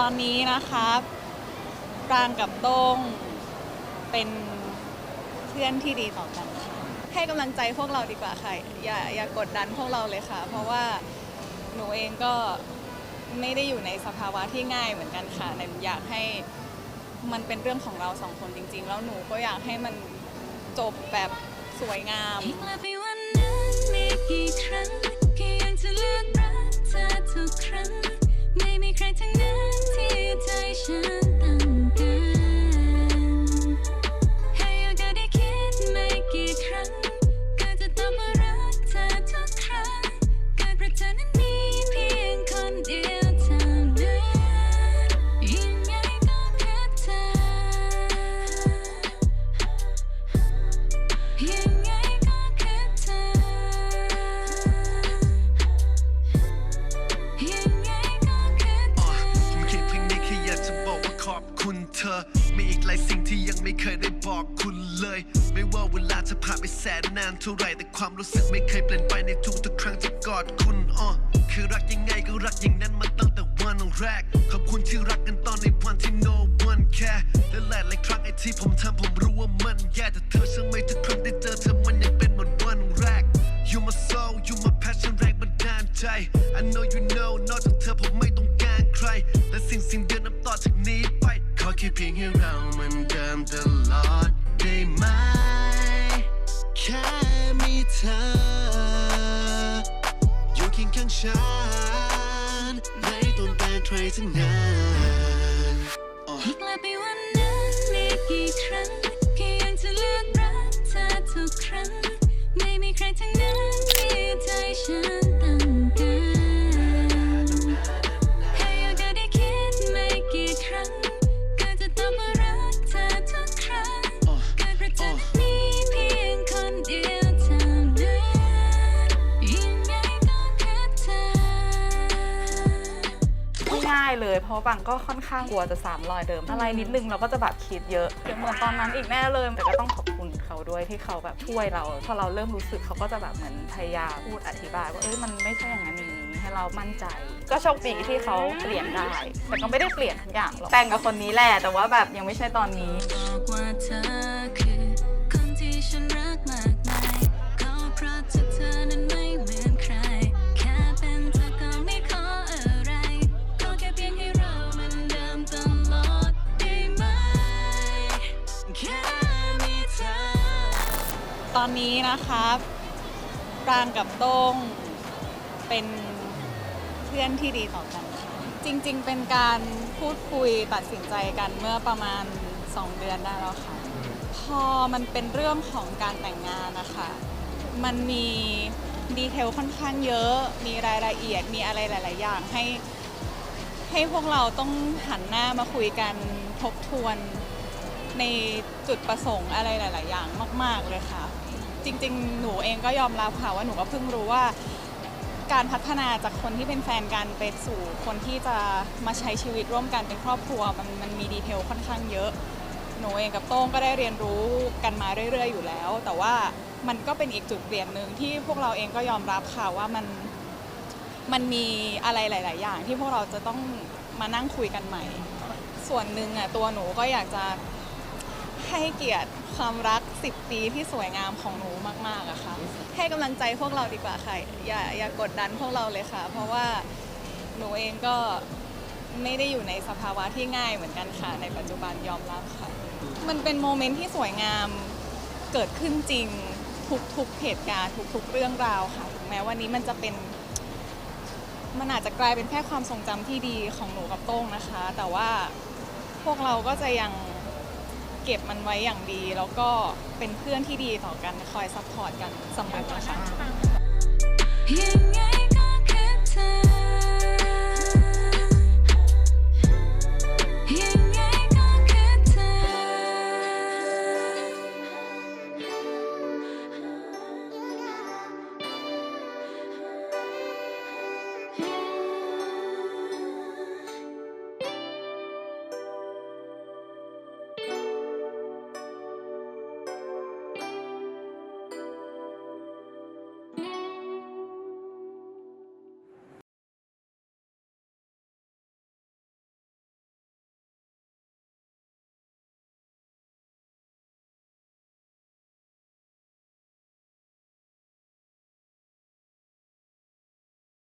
ตอนนี้นะครับ ปรางกับโต้งเป็นเพื่อนที่ดีต่อกันค่ะให้กำลังใจพวกเราดีกว่าค่ะ อย่าอย่ากดดันพวกเราเลยค่ะ เพราะว่าหนูเองก็ไม่ได้อยู่ในสภาวะที่ง่ายเหมือนกันค่ะแต่อยากให้มันเป็นเรื่องของเราสองคนจริง ๆ แล้วหนูก็อยากให้มันจบแบบสวยงามกและไปวันนั้นมีกี่ครั้งแค่ยังจะเลือกรักเธอทุกครั้ง เธอ มีอีกหลายสิ่งที่ยังไม่เคยได้บอกคุณเลย ไม่ว่าเวลาจะผ่านไปแสนนานเท่าไรแต่ความรู้สึกไม่เคยเปลี่ยนไปในทุกๆครั้งที่กอดคุณอะคือรักยังไงก็รักอย่างนั้นมาตั้งแต่วันแรก ขอบคุณที่รักกันตอนในวันที่ no one care และหลายๆครั้งไอ้ที่ผมทำผมรู้ว่ามันแย่แต่เธอเชื่อไหมทุกครั้งได้เจอเธอมันยังเป็นเหมือนวันแรก You my soul you my passion แรงบันดาลใจ I know you know นอกจากเธอผมไม่ต้อง แค่เพียงให้เรามันเดิมตลอดได้ไหม แค่มีเธอ อยู่เคียงข้างฉันไม่ต้องการใครทั้งนั้นอะอีกและไปวันนั้นมีกี่ครั้งแค่ยังจะเลือกรักเธอทุกครั้ง ไม่มีใครทั้งนั้นที่ใจฉัน เลย เพราะบางก็ค่อนข้างกลัวจะสามรอยเดิม อะไรนิดนึงเราก็จะแบบคิดเยอะเดี๋ยวเหมือนตอนนั้นอีกแน่เลยแต่ก็ต้องขอบคุณเขาด้วยที่เขาแบบช่วยเราพอเราเริ่มรู้สึกเขาก็จะแบบเหมือนพยายามพูดอธิบาย ว่าเอ้ยมันไม่ใช่อย่างนั้นอย่างนี้ให้เรามั่นใจ ก็โชคดีที่เขาเปลี่ยนได้ แต่ก็ไม่ได้เปลี่ยนทุกอย่างหรอกแต่งกับคนนี้แหละแต่ว่าแบบยังไม่ใช่ตอนนี้บอกว่าเธอคือคน อนนี้นะครับปรางกับโต้งเป็นเพื่อนที่ดีต่อกันค่ะจริงๆ เป็นการพูดคุยตัดสินใจกันเมื่อประมาณ 2 เดือนได้แล้วค่ะ พอมันเป็นเรื่องของการแต่งงานนะคะ มันมีดีเทลค่อนข้างเยอะ มีรายละเอียด มีอะไรหลาย ๆ อย่างให้ให้พวกเราต้องหันหน้ามาคุยกันทบทวนในจุดประสงค์อะไรหลาย ๆ อย่างมาก ๆ เลยค่ะ จริง ๆ หนูเองก็ยอมรับค่ะว่าหนูก็เพิ่งรู้ว่า การพัฒนาจากคนที่เป็นแฟนกันไปสู่คนที่จะมาใช้ชีวิตร่วมกันเป็นครอบครัวมันมันมีดีเทลค่อนข้างเยอะ หนูเองกับโต้งก็ได้เรียนรู้กันมาเรื่อย ๆ อยู่แล้ว แต่ว่ามันก็เป็นอีกจุดเปลี่ยนหนึ่งที่พวกเราเองก็ยอมรับค่ะว่ามันมันมีอะไรหลาย ๆ อย่างที่พวกเราจะต้องมานั่งคุยกันใหม่ ส่วนหนึ่งอะตัวหนูก็อยากจะให้เกียรติความรัก 10 ปีที่สวยงามของหนูมากๆอะค่ะ ให้กำลังใจพวกเราดีกว่าค่ะ อย่าอย่ากดดันพวกเราเลยค่ะ เพราะว่าหนูเองก็ไม่ได้อยู่ในสภาวะที่ง่ายเหมือนกันค่ะ ในปัจจุบันยอมรับค่ะ มันเป็นโมเมนต์ที่สวยงามเกิดขึ้นจริงทุกๆเหตุการณ์ทุกๆเรื่องราวค่ะถึงแม้วันนี้มันจะเป็นมันอาจจะกลายเป็นแค่ความทรงจำที่ดีของหนูกับโต้งนะคะ แต่ว่าพวกเราก็จะยัง เก็บมันไว้อย่างดี แล้วก็เป็นเพื่อนที่ดีต่อกันคอยซัพพอร์ตกันเสมอค่ะ